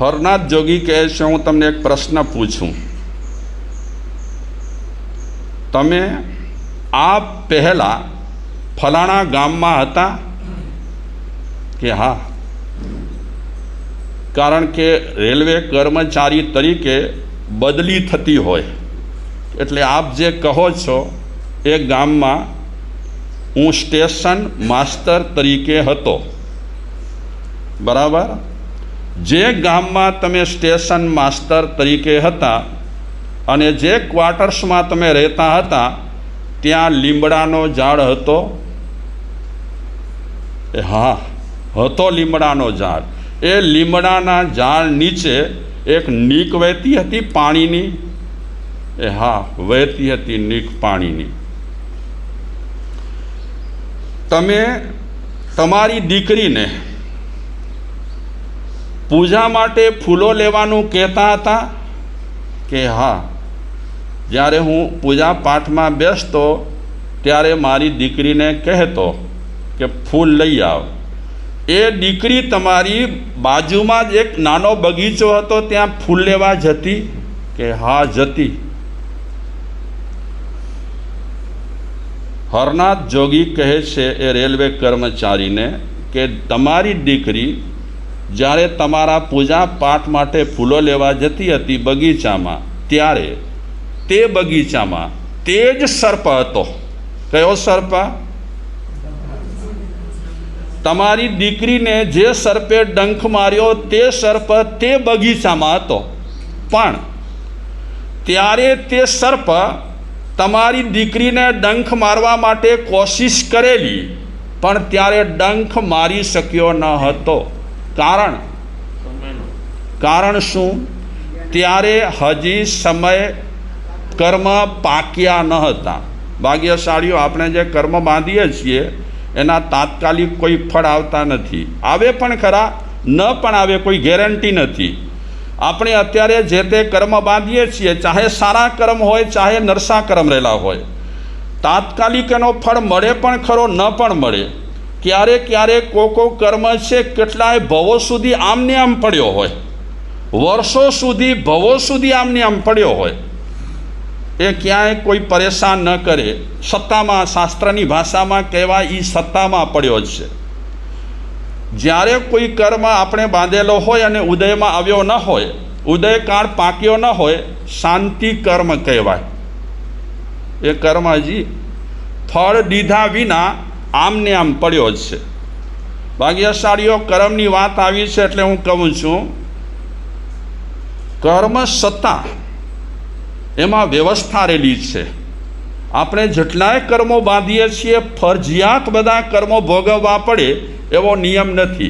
હરનાથ જોગી કહે છે, હું તમને એક પ્રશ્ન પૂછું. તમે આ પહેલાં ફલાણા ગામમાં હતા? કે હા. કારણ કે રેલવે કર્મચારી તરીકે બદલી થતી હોય. એટલે આપ જે કહો છો, એ ગામમાં હું સ્ટેશન માસ્તર તરીકે હતો. બરાબર? જે ગામમાં તમે સ્ટેશન માસ્તર તરીકે હતા અને જે ક્વાર્ટર્સમાં તમે રહેતા હતા, ત્યાં લીમડાનો ઝાડ હતો? હા, હતો લીમડાનો ઝાડ. એ લીમડાના ઝાડ નીચે એક નીક વહેતી હતી પાણીની? એ હા, વહેતી હતી નીક પાણીની. તમે તમારી દીકરીને પૂજા માટે ફૂલો લેવાનું કહેતા હતા કે હા, જ્યારે હું પૂજા પાઠમાં બેસતો, ત્યારે મારી દીકરીને કહેતો કે ફૂલ લઈ આવ. એ દીકરી તમારી બાજુમાં જ એક નાનો બગીચો હતો, ત્યાં ફૂલ લેવા જતી કે હા, જતી. હરનાથ જોગી કહે છે એ રેલવે કર્મચારીને કે તમારી દીકરી જ્યારે તમારા પૂજા પાઠ માટે ફૂલો લેવા જતી હતી બગીચામાં, ત્યારે તે બગીચામાં તે જ સર્પ હતો. કયો સર્પ? તમારી દીકરીને જે સર્પે ડંખ માર્યો તે સર્પ તે બગીચામાં હતો. પણ ત્યારે તે સર્પ તમારી દીકરીને ડંખ મારવા માટે કોશિશ કરેલી, પણ ત્યારે ડંખ મારી શક્યો ન હતો. કારણ? કારણ શું? ત્યારે હજી સમય કર્મ પાક્યા ન હતા. ભાગ્યશાળીઓ આપણે જે કર્મ બાંધીએ છીએ એના તાત્કાલિક કોઈ ફળ આવતા નથી. આવે પણ ખરા ન પણ આવે કોઈ ગેરંટી નથી. આપણે અત્યારે જે તે કર્મ બાંધીએ છીએ ચાહે સારા કર્મ હોય ચાહે નરસા કર્મ રહેલા હોય તાત્કાલિક એનો ફળ મળે પણ ખરો ન પણ મળે. ક્યારેક ક્યારેક કોકો કર્મ છે, કેટલાય ભવો સુધી આમને આમ પડ્યો હોય. વર્ષો સુધી ભવો સુધી આમને આમ પડ્યો હોય. એ ક્યાંય કોઈ પરેશાન ન કરે. સત્તામાં, શાસ્ત્રની ભાષામાં કહેવાય એ સત્તામાં પડ્યો જ છે. જ્યારે કોઈ કર્મ આપણે બાંધેલો હોય અને ઉદયમાં આવ્યો ન હોય, ઉદયકાળ પાક્યો ન હોય, શાંતિ કર્મ કહેવાય. એ કર્મ હજી ફળ દીધા વિના આમને આમ પડ્યો જ છે. ભાગ્યશાળીઓ, કર્મની વાત આવી છે એટલે હું કહું છું, કર્મ સત્તા એમાં વ્યવસ્થા રહેલી છે. આપણે જેટલાય કર્મો બાંધીએ છીએ, ફરજિયાત બધા કર્મો ભોગવવા પડે એવો નિયમ નથી.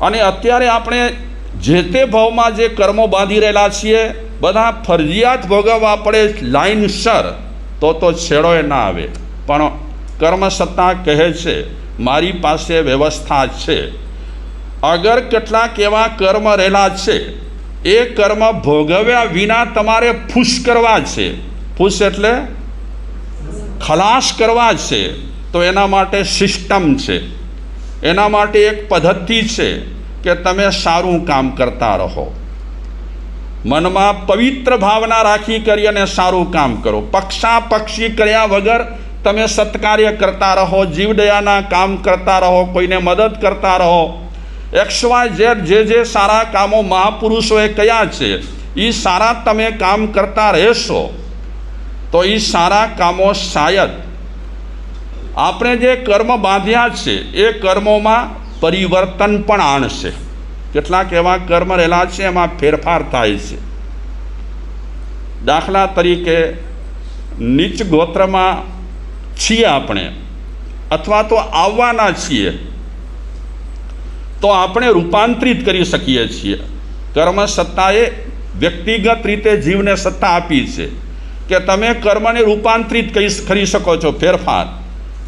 અને અત્યારે આપણે જે તે ભાવમાં જે કર્મો બાંધી રહેલા છીએ, બધા ફરજિયાત ભોગવવા પડે લાઈનસર તો તો છેડોય ના આવે. પણ કર્મસત્તા કહે છે, મારી પાસે વ્યવસ્થા છે. અગર કેટલાક એવા કર્મ રહેલા છે, એ કર્મ ભોગવ્યા વિના તમારે ફૂસ કરવા છે. ફૂસ એટલે ખલાસ કરવા છે. તો એના માટે સિસ્ટમ છે. એના માટે એક પદ્ધતિ છે કે તમે સારું કામ કરતા રહો. મનમાં પવિત્ર ભાવના રાખી કરી અને સારું કામ કરો. પક્ષા પક્ષી કર્યા વગર તમે સત્કાર્ય કરતા રહો, જીવદયાના કામ કરતા રહો, કોઈને મદદ કરતા રહો. એક્સ વાય ઝેડ જે જે સારા કામો મહાપુરુષોએ કયા છે એ સારા તમે કામ કરતા રહેશો. તો એ સારા કામો શાયદ. આપણે જે કર્મ બાંધ્યા છે, એ કર્મોમાં પરિવર્તન પણ આણશે. કેટલાક એવા કર્મ રહેલા છે, એમાં ફેરફાર થાય છે. દાખલા તરીકે નીચ ગોત્રમાં છીએ આપણે, અથવા તો આવવાના છીએ, તો આપણે રૂપાંતરિત કરી શકીએ છીએ. કર્મ સત્તાએ વ્યક્તિગત રીતે જીવને સત્તા આપી છે કે તમે કર્મને રૂપાંતરિત કરી શકો છો, ફેરફાર.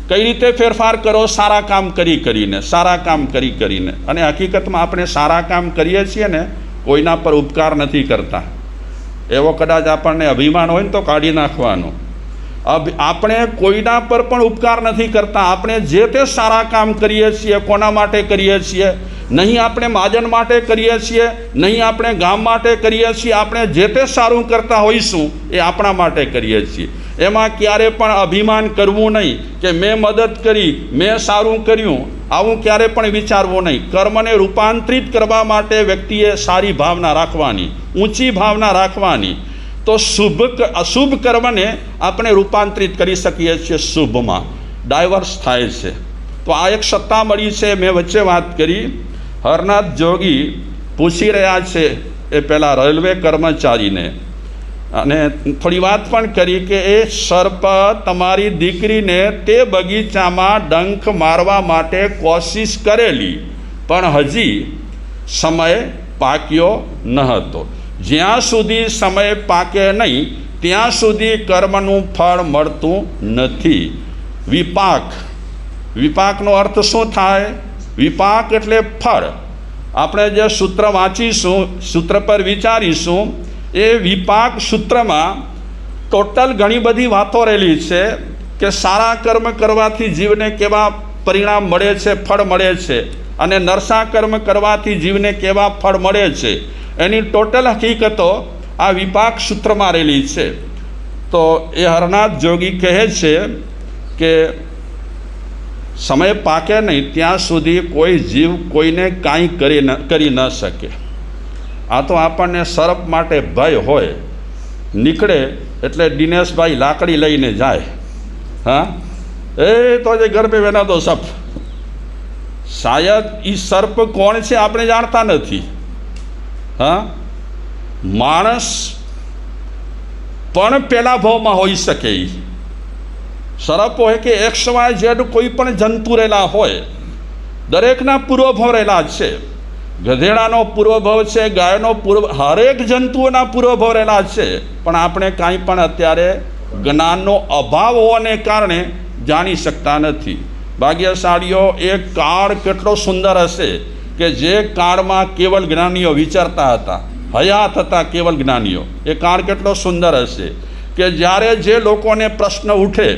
કઈ રીતે ફેરફાર કરો? સારા કામ કરી કરીને, સારા કામ કરી કરીને. અને હકીકતમાં આપણે સારા કામ કરીએ છીએ ને, કોઈના પર ઉપકાર નથી કરતા. એવો કદાચ આપણને અભિમાન હોય ને તો કાઢી નાખવાનું. આપણે કોઈના પર પણ ઉપકાર નથી કરતા. આપણે જે તે સારા કામ કરીએ છીએ, કોના માટે કરીએ છીએ? નહીં આપણે મહાજન માટે કરીએ છીએ, નહીં આપણે ગામ માટે કરીએ છીએ. આપણે જે તે સારું કરતા હોઈશું એ આપણા માટે કરીએ છીએ. એમાં ક્યારે પણ અભિમાન કરવું નહીં કે મેં મદદ કરી, મેં સારું કર્યું, આવું ક્યારે પણ વિચારવું નહીં. કર્મને રૂપાંતરિત કરવા માટે વ્યક્તિએ સારી ભાવના રાખવાની, ઊંચી ભાવના રાખવાની. તો શુભ અશુભ કર્મને આપણે રૂપાંતરિત કરી શકીએ છીએ શુભમાં. ડાયવર્સ થાય છે. તો આ એક સત્તા મળી છે, મેં વચ્ચે વાત કરી. હરનાથ જોગી પૂછી રહ્યા છે એ પેલા રેલવે કર્મચારીને. અને થોડી વાત પણ કરી કે એ સર્પ તમારી દીકરીને તે બગીચામાં ડંખ મારવા માટે કોશિશ કરેલી, પણ હજી સમય પાક્યો ન હતો. જ્યાં સુધી સમય પાકે નહીં, ત્યાં સુધી કર્મનું ફળ મળતું નથી. વિપાક. વિપાકનો અર્થ શું થાય? વિપાક એટલે ફળ. આપણે જે સૂત્ર વાંચીશું, સૂત્ર પર વિચારીશું, એ વિપાક સૂત્રમાં ટોટલ ઘણી બધી વાતો રહેલી છે કે સારા કર્મ કરવાથી જીવને કેવા પરિણામ મળે છે, ફળ મળે છે અને નરસા કર્મ કરવાથી જીવને કેવા ફળ મળે છે. એની ટોટલ હકીકતો આ વિપાક સૂત્રમાં રહેલી છે. તો એ હરનાથ જોગી કહે છે કે સમય પાકે નહીં, ત્યાં સુધી કોઈ જીવ કોઈને કાંઈ કરી ન કરી ન શકે. આ તો આપણને સર્પ માટે ભય હોય. નીકળે એટલે દિનેશભાઈ લાકડી લઈને જાય. હા? એ તો જે ગરબે વેના તો સપ. શાયદ એ સર્પ કોણ છે આપણે જાણતા નથી. હા? માણસ પણ પેલા ભાવમાં હોઈ શકે. ઈ હોય કે એક્સ, વાય, ઝેડ કોઈ પણ જંતુ રહેલા હોય, દરેકના પૂર્વભાવ રહેલા છે. ગધેડાનો પૂર્વભાવ છે, ગાયનો પૂર્વ, હરેક જંતુઓના પૂર્વભાવ રહેલા છે. પણ આપણે કાંઈ પણ અત્યારે જ્ઞાનનો અભાવ હોવાને કારણે જાણી શકતા નથી. ભાગ્યશાળીઓ, એ કાળ કેટલો સુંદર હશે. કે જે કાળમાં કેવલ જ્ઞાનીઓ વિચારતા હતા, હયાત હતા કેવલ જ્ઞાનીઓ. એ કાળ કેટલો સુંદર હશે કે જ્યારે જે લોકોને પ્રશ્ન ઉઠે,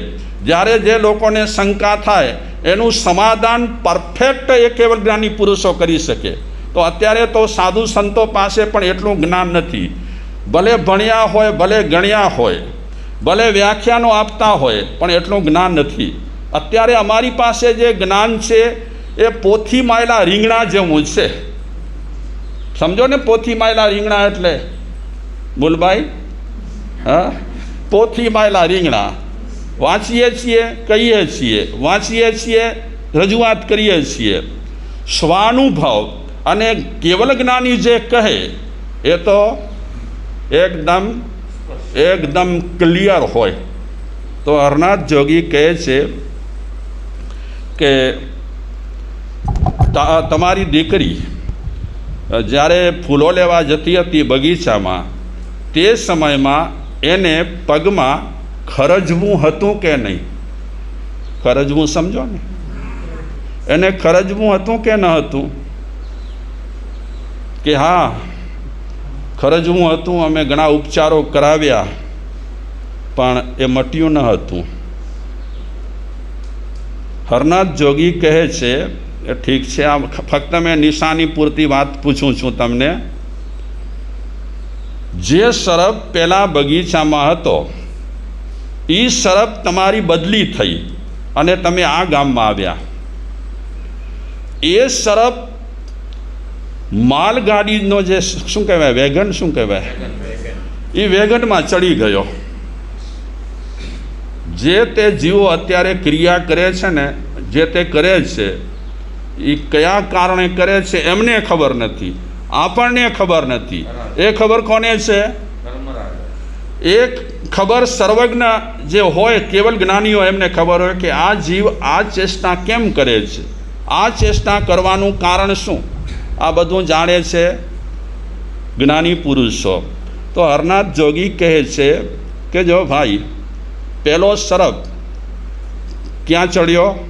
જ્યારે જે લોકોને શંકા થાય, એનું સમાધાન પરફેક્ટ એ કેવલ જ્ઞાની પુરુષો કરી શકે. તો અત્યારે તો સાધુ સંતો પાસે પણ એટલું જ્ઞાન નથી. ભલે ભણ્યા હોય, ભલે ગણ્યા હોય, ભલે વ્યાખ્યાનો આપતા હોય, પણ એટલું જ્ઞાન નથી. અત્યારે અમારી પાસે જે જ્ઞાન છે એ પોથી માયેલા રીંગણા જેવું છે. સમજો ને પોથી માયેલા રીંગણા એટલે? બોલભાઈ હા? પોથી માયેલા રીંગણા. વાંચીએ છીએ, કહીએ છીએ. વાંચીએ છીએ, રજૂઆત કરીએ છીએ. સ્વાનુભવ અને કેવલ જ્ઞાની જે કહે, એ તો એકદમ એકદમ ક્લિયર હોય. તો અરનાથ જોગી કહે છે કે તમારી દીકરી જ્યારે ફૂલો લેવા જતી હતી બગીચામાં, તે સમયમાં એને પગમાં ખરજવું હતું કે નહીં? ખરજવું સમજો ને. એને ખરજવું હતું કે ન હતું? કે હા, ખરજવું હતું, અમે ઘણા ઉપચારો કરાવ્યા, પણ એ મટ્યું ન હતું. હરનાથ જોગી કહે છે ઠીક છે. આ ફક્ત મેં નિશાની પૂરતી વાત પૂછું છું તમને. જે સરફ પહેલાં બગીચામાં હતો એ સરપ તમારી બદલી થઈ અને તમે આ ગામમાં આવ્યા. એ સરપ માલગાડીનો જે શું કહેવાય, વેગન શું કહેવાય? એ વેગનમાં ચડી ગયો. જે તે જીવો અત્યારે ક્રિયા કરે છે ને, જે તે કરે છે એ કયા કારણે કરે છે એમને ખબર નથી. આપણને ખબર નથી. એ ખબર કોને છે? એક ખબર સર્વજ્ઞ જે હોય, કેવલ જ્ઞાનીઓ એમને ખબર હોય કે આ જીવ આ ચેષ્ટા કેમ કરે છે? આ ચેષ્ટા કરવાનું કારણ શું? આ બધું જાણે છે જ્ઞાની પુરુષો. તો હરનાથ જોગી કહે છે કે જો ભાઈ પહેલો સરપ ક્યાં ચડ્યો?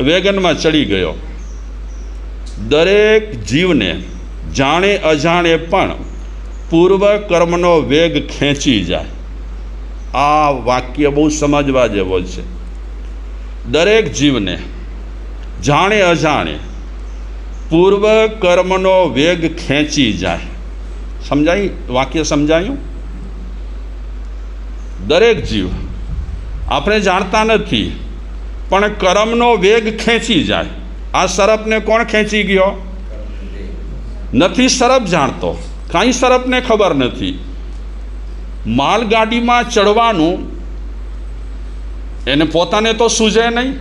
વેગનમાં ચડી ગયો. દરેક જીવને જાણે અજાણે પણ પૂર્વ કર્મનો વેગ ખેંચી જાય. આ વાક્ય બહુ સમજવા જેવો છે. દરેક જીવને જાણે અજાણે પૂર્વ કર્મનો વેગ ખેંચી જાય. સમજાય? વાક્ય સમજાયું? દરેક જીવ, આપણે જાણતા નથી પણ કર્મનો વેગ ખેંચી જાય. આ સરપને કોણ ખેંચી ગયો? નથી સરપ જાણતો. કાંઈ સરપને ખબર નથી. માલગાડીમાં ચડવાનું એને પોતાને તો સૂઝે નહીં,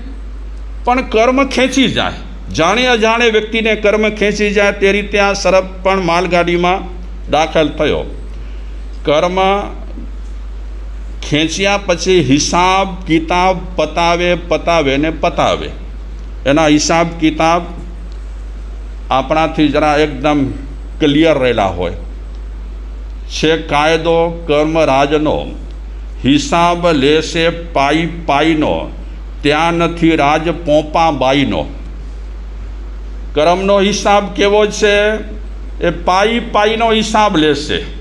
પણ કર્મ ખેંચી જાય. જાણે અજાણે વ્યક્તિને કર્મ ખેંચી જાય તે રીતે આ સરપ પણ માલગાડીમાં દાખલ થયો. કર્મ ખેંચ્યા પછી હિસાબ કિતાબ પતાવે પતાવે ને પતાવે. એના હિસાબ કિતાબ આપણાથી જરા એકદમ ક્લિયર રહેલા હોય. છે કાયદો કર્મરાજનો હિસાબ લેશે પાઈ, પાઈનો. ત્યાં નથી રાજ પોપા બાઈનો. કર્મનો હિસાબ કેવો છે? એ પાઈ, પાઈનો હિસાબ લેશે.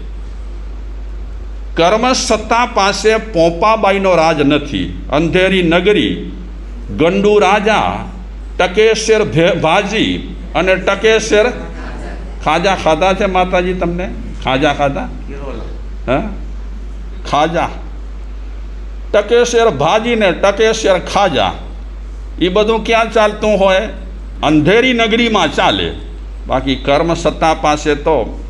કર્મ સત્તા પાસે પોપાબાઈનો રાજ નથી. અંધેરી નગરી, ગંડુ રાજા, ટકેશેર ભાજી અને ટકેશેર ખાજા. ખાધા છે માતાજી તમને? ખાજા ખાધા? હા? ખાજા. ટકેશેર ભાજી ને ટકેશેર ખાજા. એ બધું ક્યાં ચાલતું હોય? અંધેરી નગરીમાં ચાલે. બાકી કર્મ સત્તા પાસે તો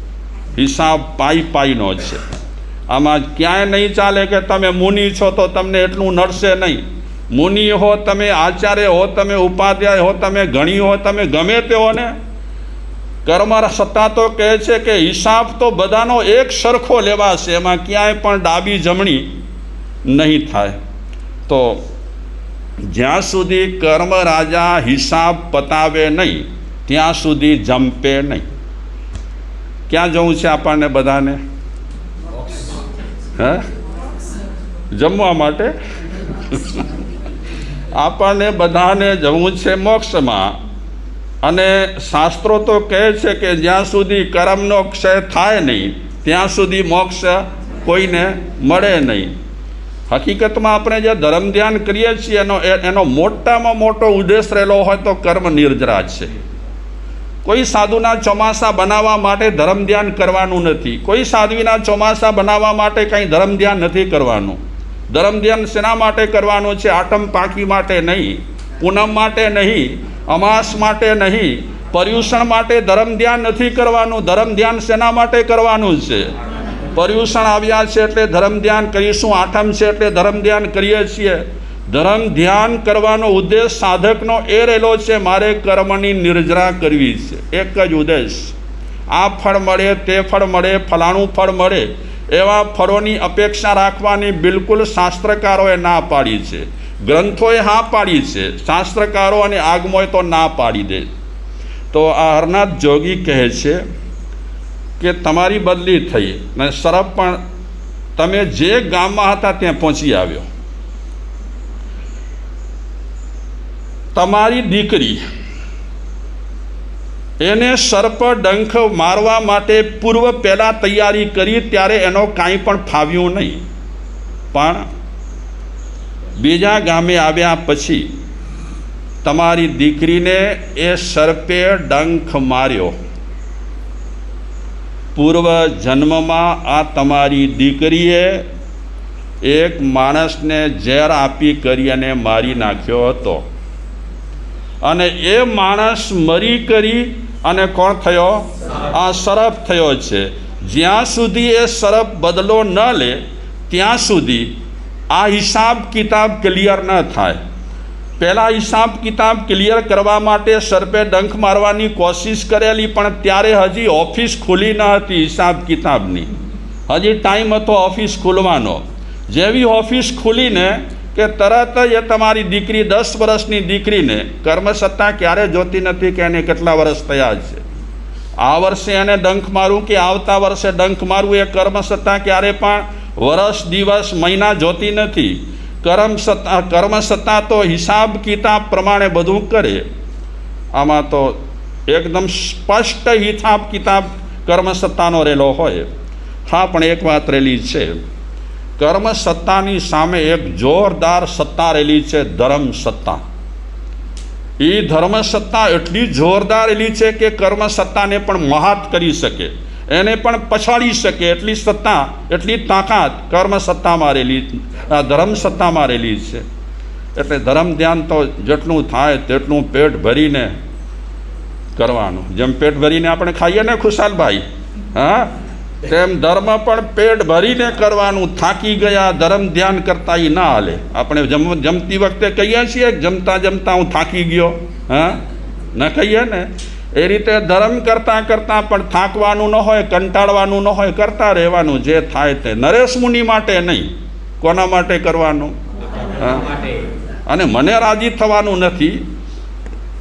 હિસાબ પાઈ પાઈનો જ છે. આમાં ક્યાંય નહીં ચાલે કે તમે મુનિ છો તો તમને એટલું નડશે નહીં. મુનિ હો તમે આચાર્ય હો તમે ઉપાધ્યાય હો તમે ગણી હો તમે ગમે તે હો ને કર્મ સત્તા તો કહે છે કે હિસાબ તો બધાનો એક સરખો લેવાશે, એમાં ક્યાંય પણ ડાબી જમણી નહીં થાય. તો જ્યાં સુધી કર્મ રાજા હિસાબ પતાવે નહીં, ત્યાં સુધી જંપે નહીં. ક્યાં જવું છે આપણને બધાને? હે? જમવા માટે? આપણને બધાને જવું છે મોક્ષમાં. અને શાસ્ત્રો તો કહે છે કે જ્યાં સુધી કર્મનો ક્ષય થાય નહીં, ત્યાં સુધી મોક્ષ કોઈને મળે નહીં. હકીકતમાં આપણે જે ધર્મ ધ્યાન કરીએ છીએ, એનો એનો મોટામાં મોટો ઉદ્દેશ રહેલો હોય તો કર્મ નિર્જરા છે. કોઈ સાધુના ચોમાસા બનાવવા માટે ધર્મ ધ્યાન કરવાનું નથી. કોઈ સાધ્વીના ચોમાસા બનાવવા માટે કંઈ ધર્મ ધ્યાન નથી કરવાનું. ધર્મ ધ્યાન શેના માટે કરવાનું છે? આટમ પાકી માટે નહીં, પૂનમ માટે નહીં, અમાસ માટે નહીં, પર્યુષણ માટે ધર્મ ધ્યાન નથી કરવાનું. ધર્મ ધ્યાન શેના માટે કરવાનું છે? પર્યુષણ આવ્યા છે એટલે ધર્મ ધ્યાન કરીશું. આઠમ છે એટલે ધર્મ ધ્યાન કરીએ છીએ. ધર્મ ધ્યાન કરવાનો ઉદ્દેશ સાધકનો એ રહેલો છે, મારે કર્મની નિર્જરા કરવી છે. એક જ ઉદ્દેશ. આ ફળ મળે, તે ફળ મળે, ફલાણું ફળ મળે, એવા ફળોની અપેક્ષા રાખવાની બિલકુલ શાસ્ત્રકારોએ ના પાડી છે. ગ્રંથોએ હા પાડી છે. શાસ્ત્રકારો અને આગમોએ તો ના પાડી દે. તો આ હરનાથ જોગી કહે છે કે તમારી બદલી થઈ. અને સરફ પણ તમે જે ગામમાં હતા ત્યાં પહોંચી આવ્યો. તમારી દીકરી એને સર્પ ડંખ મારવા માટે પૂર્વ પહેલાં તૈયારી કરી ત્યારે એનો કાંઈ પણ ફાવ્યું નહીં. પણ બીજા ગામે આવ્યા પછી તમારી દીકરીને એ સર્પે ડંખ માર્યો. પૂર્વ જન્મમાં આ તમારી દીકરીએ એક માણસને ઝેર આપી કરી અને મારી નાખ્યો હતો. અને એ માણસ મરી કરી અને કોણ થયો? આ સરપ થયો છે. જ્યાં સુધી એ સરપ બદલો ન લે, ત્યાં સુધી આ હિસાબ કિતાબ ક્લિયર ન થાય. પહેલાં હિસાબ કિતાબ ક્લિયર કરવા માટે સર્પે ડંખ મારવાની કોશિશ કરેલી, પણ ત્યારે હજી ઓફિસ ખુલી ન હતી હિસાબ કિતાબની. હજી ટાઈમ હતો ઓફિસ ખુલવાનો. જેવી ઓફિસ ખુલીને કે તરત જ એ તમારી દીકરી દસ વર્ષની દીકરીને કર્મસત્તા ક્યારે જોતી નથી કે એને કેટલા વર્ષ થયા છે? આ વર્ષે એને ડંખ મારવું કે આવતા વર્ષે ડંખ મારવું એ કર્મસત્તા ક્યારે પણ વર્ષ, દિવસ, મહિના જોતી નથી. કર્મ સત્તા કર્મસત્તા તો હિસાબ કિતાબ પ્રમાણે બધું કરે. આમાં તો એકદમ સ્પષ્ટ હિસાબ કિતાબ કર્મસત્તાનો રહેલો હોય. હા, પણ એક વાત રહેલી છે. કર્મ સત્તાની સામે એક જોરદાર સત્તા રહેલી છે ધર્મ સત્તા એ ધર્મ સત્તા એટલી જોરદાર રહેલી છે કે કર્મ સત્તાને પણ મહાત કરી શકે. એને પણ પછાડી શકે એટલી સત્તા, એટલી તાકાત કર્મ સત્તામાં રહેલી, આ ધર્મસત્તામાં રહેલી છે. એટલે ધર્મ ધ્યાન તો જેટલું થાય તેટલું પેટ ભરીને કરવાનું. જેમ પેટ ભરીને આપણે ખાઈએ ને ખુશાલભાઈ, હા? તેમ ધર્મ પણ પેટ ભરીને કરવાનું થાકી ગયા, ધર્મ ધ્યાન કરતા એ ના હાલે. આપણે જમ, જમતી વખતે કહીએ છીએ, જમતા જમતા હું થાકી ગયો. હા? ન કહીએ ને? એ રીતે ધર્મ કરતાં કરતાં પણ થાકવાનું ન હોય, કંટાળવાનું ન હોય, કરતા રહેવાનું. જે થાય તે. નરેશ મુનિ માટે નહીં. કોના માટે કરવાનું? અને મને રાજી થવાનું નથી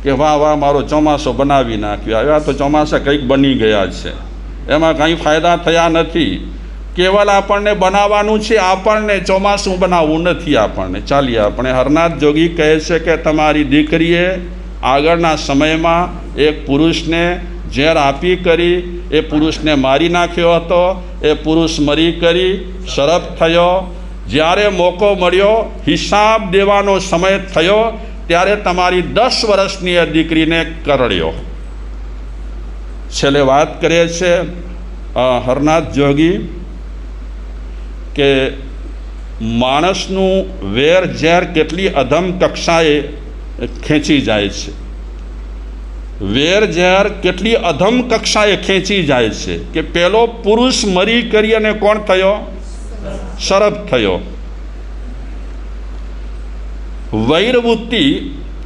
કે વાહ વાહ, મારો ચોમાસો બનાવી નાખ્યો. આવ્યા તો ચોમાસા કંઈક બની ગયા છે. એમાં કંઈ ફાયદા થયા નથી. કેવલ આપણને બનાવવાનું છે આપણને, ચોમાસું બનાવવું નથી આપણને. ચાલીએ આપણે. હરનાથ જોગી કહે છે કે તમારી દીકરીએ આગળના સમયમાં એક પુરુષને ઝેર આપી કરી, એ પુરુષને મારી નાખ્યો હતો, એ પુરુષ મરી કરી શરફ થયો. જ્યારે મોકો મળ્યો, હિસાબ દેવાનો સમય થયો, ત્યારે તમારી દસ વર્ષની એ દીકરીને કરડ્યો. છેલ્લે વાત કરીએ છીએ હરનાથ જોગી કે માણસનું વેર ઝેર કેટલી અધમ કક્ષાએ ખેંચી જાય છે. વેર ઝેર કેટલી અધમ કક્ષાએ ખેંચી જાય છે કે પેલો પુરુષ મરી કરી અને કોણ થયો? શરફ થયો. વૈરવૃત્તિ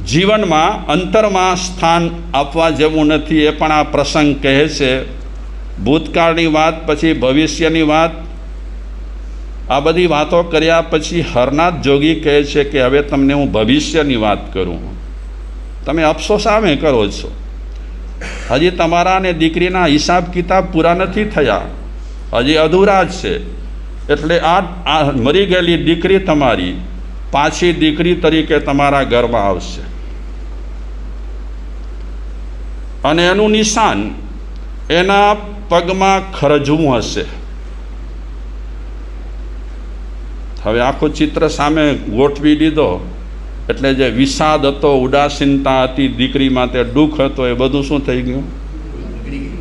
જીવનમાં અંતરમાં સ્થાન આપવા જેવું નથી, એ પણ આ પ્રસંગ કહે છે. ભૂતકાળની વાત, પછી ભવિષ્યની વાત, આ બધી વાતો કર્યા પછી હરનાથ જોગી કહે છે કે, હવે તમને હું ભવિષ્યની વાત કરું. તમે અફસોસ આમે કરો છો? હજી તમારા અને દીકરીના હિસાબ કિતાબ પૂરા નથી થયા. હજી અધૂરા જ છે. એટલે આ મરી ગયેલી દીકરી તમારી, પાછી દીકરી તરીકે તમારા ઘરમાં આવશે. અને એનું નિશાન એના પગમાં ખરજવું હશે. હવે આખું ચિત્ર સામે ગોઠવી દીધો. એટલે જે વિષાદ હતો, ઉદાસીનતા હતી, દીકરીમાં તે દુઃખ હતો, એ બધું શું થઈ ગયું?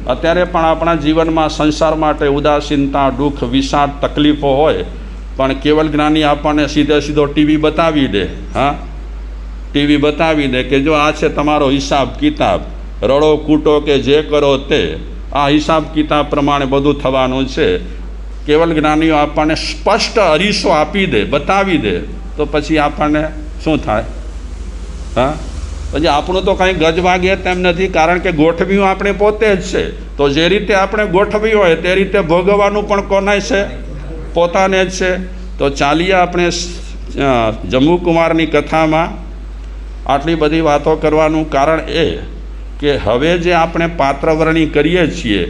અત્યારે પણ આપણા જીવનમાં સંસાર માટે ઉદાસીનતા, દુઃખ, વિષાદ, તકલીફો હોય, પણ કેવલ જ્ઞાની આપણને સીધે સીધો ટીવી બતાવી દે, હા? ટીવી બતાવી દે કે જો આ છે તમારો હિસાબ કિતાબ રડો કૂટો કે જે કરો તે, આ હિસાબ કિતાબ પ્રમાણે બધું થવાનું છે. કેવલ જ્ઞાનીઓ આપણને સ્પષ્ટ અરીસો આપી દે, બતાવી દે, તો પછી આપણને શું થાય? હા? પછી આપણું તો કંઈ ગજ વાગે તેમ નથી, કારણ કે ગોઠવ્યું આપણે પોતે જ છે. તો જે રીતે આપણે ગોઠવ્યું હોય તે રીતે ભોગવવાનું પણ કોને છે? પોતાને જ છે. તો ચાલીએ આપણે જમ્મુ જમ્મુકુમારની કથામાં આટલી બધી વાતો કરવાનું કારણ એ કે હવે જે આપણે પાત્રવરણી કરીએ છીએ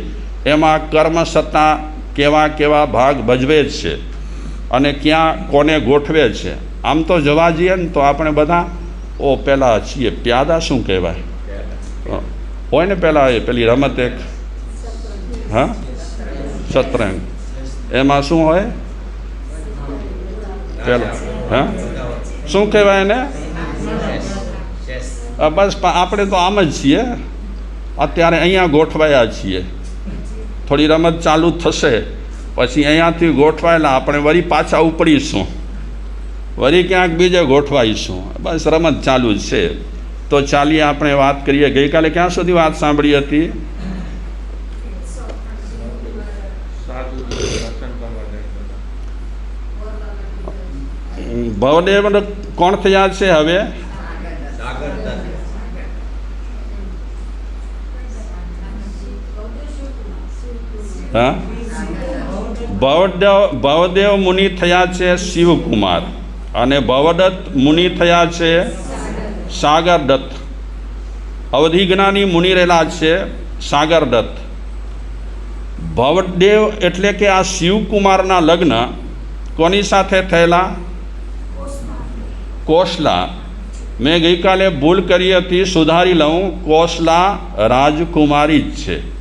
એમાં કર્મ સત્તા કેવા કેવા ભાગ ભજવે છે અને ક્યાં કોને ગોઠવે છે. આમ તો જવા જઈએ ને તો આપણે બધા ઓ પેલા છીએ. પ્યાદા શું કહેવાય? હોય ને પેલા એ પેલી રમત એક? હા? શતરંજ એમાં શું હોય? પેલા. હા? શું કહેવાય એને? બસ આપણે તો આમ જ છીએ. અત્યારે અહીંયા ગોઠવાયા છીએ. થોડી રમત ચાલુ થશે. પછી અહીંયાથી ગોઠવાયેલા, આપણે વળી પાછા ઉપડીશું. વળી ક્યાંક બીજે ગોઠવાઈશું. બસ, રમત ચાલુ જ છે. તો ચાલીએ, આપણે વાત કરીએ. ગઈકાલે ક્યાં સુધી વાત સાંભળી હતી? ભવદેવ, કોણ થયા છે હવે? હા? ભવદેવ ભવદેવ મુનિ થયા છે શિવકુમાર અને ભવદત્ત મુનિ થયા છે સાગર દત્ત. અવધિ અવધિજ્ઞાની મુનિ રહેલા છે સાગરદત્ત ભવદેવ એટલે કે આ શિવકુમારના લગ્ન કોની સાથે થયેલા? કોસલા. મેં ગઈકાલે ભૂલ કરી હતી, સુધારી લઉં. કોસલા રાજકુમારી જ છે.